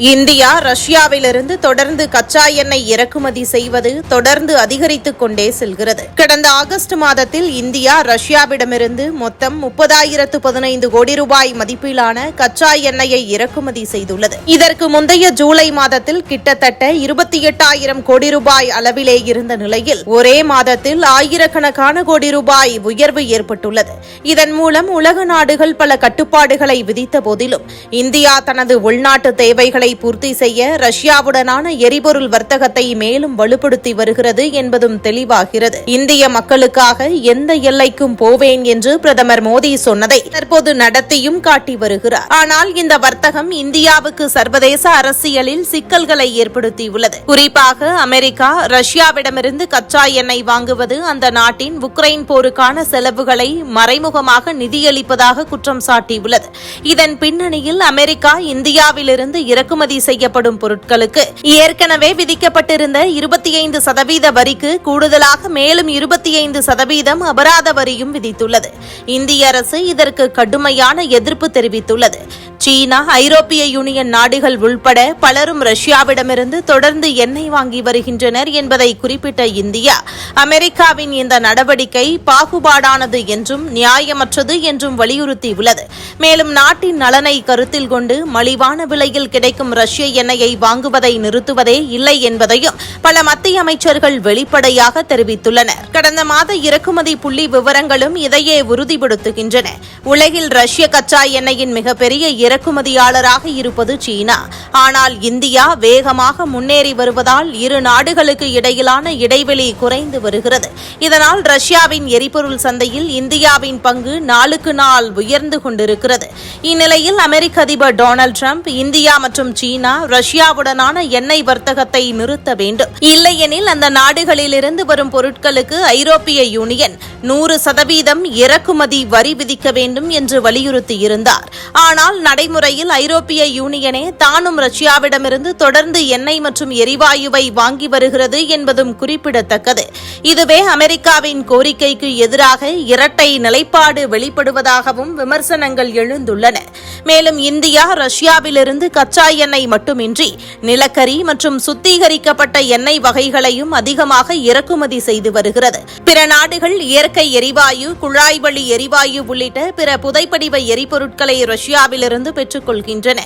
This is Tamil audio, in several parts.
இந்தியா ரஷ்யாவிலிருந்து தொடர்ந்து கச்சா எண்ணெய் இறக்குமதி செய்வது தொடர்ந்து அதிகரித்துக் கொண்டே செல்கிறது. கடந்த ஆகஸ்ட் மாதத்தில் இந்தியா ரஷ்யாவிடமிருந்து மொத்தம் முப்பதாயிரத்து பதினைந்து கோடி ரூபாய் மதிப்பிலான கச்சா எண்ணெயை இறக்குமதி செய்துள்ளது. இதற்கு முந்தைய ஜூலை மாதத்தில் கிட்டத்தட்ட இருபத்தி எட்டாயிரம் கோடி ரூபாய் அளவிலே இருந்த நிலையில் ஒரே மாதத்தில் ஆயிரக்கணக்கான கோடி ரூபாய் உயர்வு ஏற்பட்டுள்ளது. இதன் மூலம் உலக நாடுகள் பல கட்டுப்பாடுகளை விதித்த போதிலும் இந்தியா தனது உள்நாட்டு தேவைகளை பூர்த்தி செய்ய ரஷ்யாவுடனான எரிபொருள் வர்த்தகத்தை மேலும் வலுப்படுத்தி வருகிறது என்பதும் தெளிவாகிறது. இந்திய மக்களுக்காக எந்த எல்லைக்கும் போவேன் என்று பிரதமர் மோடி சொன்னதை தற்போது நடத்தியும் காட்டி வருகிறார். ஆனால் இந்த வர்த்தகம் இந்தியாவுக்கு சர்வதேச அரசியலில் சிக்கல்களை ஏற்படுத்தியுள்ளது. குறிப்பாக அமெரிக்கா ரஷ்யாவிடமிருந்து கச்சா எண்ணெய் வாங்குவது அந்த நாட்டின் உக்ரைன் போருக்கான செலவுகளை மறைமுகமாக நிதியளிப்பதாக குற்றம் சாட்டியுள்ளது. இதன் பின்னணியில் அமெரிக்கா இந்தியாவிலிருந்து இறக்குமதி செய்யப்படும் பொருட்களுக்கு. ஏற்கனவே விதிக்கப்பட்டிருந்த இருபத்தி ஐந்து சதவீத வரிக்கு கூடுதலாக மேலும் இருபத்தி ஐந்து சதவீதம் அபராத வரியும் விதித்துள்ளது. இந்திய அரசு இதற்கு கடுமையான எதிர்ப்பு தெரிவித்துள்ளது. சீனா ஐரோப்பிய யூனியன் நாடுகள் உள்பட பலரும் ரஷ்யாவிடமிருந்து தொடர்ந்து எண்ணெய் வாங்கி வருகின்றனர் என்பதை குறிப்பிட்ட இந்தியா. அமெரிக்காவின் இந்த நடவடிக்கை பாகுபாடானது என்றும் நியாயமற்றது என்றும் வலியுறுத்தியுள்ளது. மேலும் நாட்டின் நலனை கருத்தில் கொண்டு மலிவான விலையில் கிடைக்கும் ரஷ்ய எண்ணெயை வாங்குவதை நிறுத்துவதே இல்லை என்பதையும் பல மத்திய அமைச்சர்கள் வெளிப்படையாக தெரிவித்துள்ளனர். கடந்த மாத இறக்குமதி புள்ளி விவரங்களும் இதையே உறுதிப்படுத்துகின்றன. உலகில் ரஷ்ய கச்சா எண்ணெயின் மிகப்பெரிய இறக்குமதியாளராக இருப்பது சீனா. ஆனால் இந்தியா வேகமாக முன்னேறி வருவதால் இரு நாடுகளுக்கு இடையிலான இடைவெளி குறைந்து வருகிறது. இதனால் ரஷ்யாவின் எரிபொருள் சந்தையில் இந்தியாவின் பங்கு நாளுக்கு நாள் உயர்ந்து கொண்டிருக்கிறது. இந்நிலையில் அமெரிக்க அதிபர் டொனால்டு டிரம்ப் இந்தியா மற்றும் சீனா ரஷ்யாவுடனான எண்ணெய் வர்த்தகத்தை நிறுத்த வேண்டும். இல்லையெனில் அந்த நாடுகளிலிருந்து வரும் பொருட்களுக்கு ஐரோப்பிய யூனியன் நூறு சதவீதம் இறக்குமதி வரி விதிக்க வேண்டும் என்று வலியுறுத்தியிருந்தார். ஆனால் நடை நடைமுறையில் ஐரோப்பிய யூனியனே தானும் ரஷ்யாவிடமிருந்து தொடர்ந்து எண்ணெய் மற்றும் எரிவாயுவை வாங்கி வருகிறது என்பதும் குறிப்பிடத்தக்கது. இதுவே அமெரிக்காவின் கோரிக்கைக்கு எதிராக இரட்டை நிலைப்பாடு வெளிப்படுவதாகவும் விமர்சனங்கள் எழுந்துள்ளன. மேலும் இந்தியா ரஷ்யாவிலிருந்து கச்சா எண்ணெய் மட்டுமின்றி நிலக்கரி மற்றும் சுத்திகரிக்கப்பட்ட எண்ணெய் வகைகளையும் அதிகமாக இறக்குமதி செய்து வருகிறது. பிற நாடுகள் இயற்கை எரிவாயு குழாய் வழி எரிவாயு உள்ளிட்ட பிற புதைப்படிவ எரிபொருட்களை ரஷ்யாவிலிருந்து பெற்றுக் கொள்கின்றன.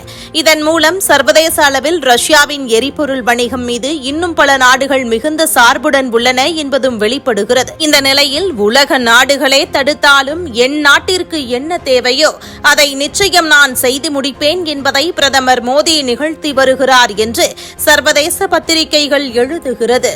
இதன் மூலம் சர்வதேச அளவில் ரஷ்யாவின் எரிபொருள் வணிகம் மீது இன்னும் பல நாடுகள் மிகுந்த சார்புடன் உள்ளன என்பது மீண்டும் வெளிப்படுகிறது. இந்த நிலையில் உலக நாடுகளே தடுத்தாலும் என் நாட்டிற்கு என்ன தேவையோ அதை நிச்சயம் நான் செய்து முடிப்பேன் என்பதை பிரதமர் மோடி நிகழ்த்தி வருகிறார் என்று சர்வதேச பத்திரிகைகள் எழுதுகிறது.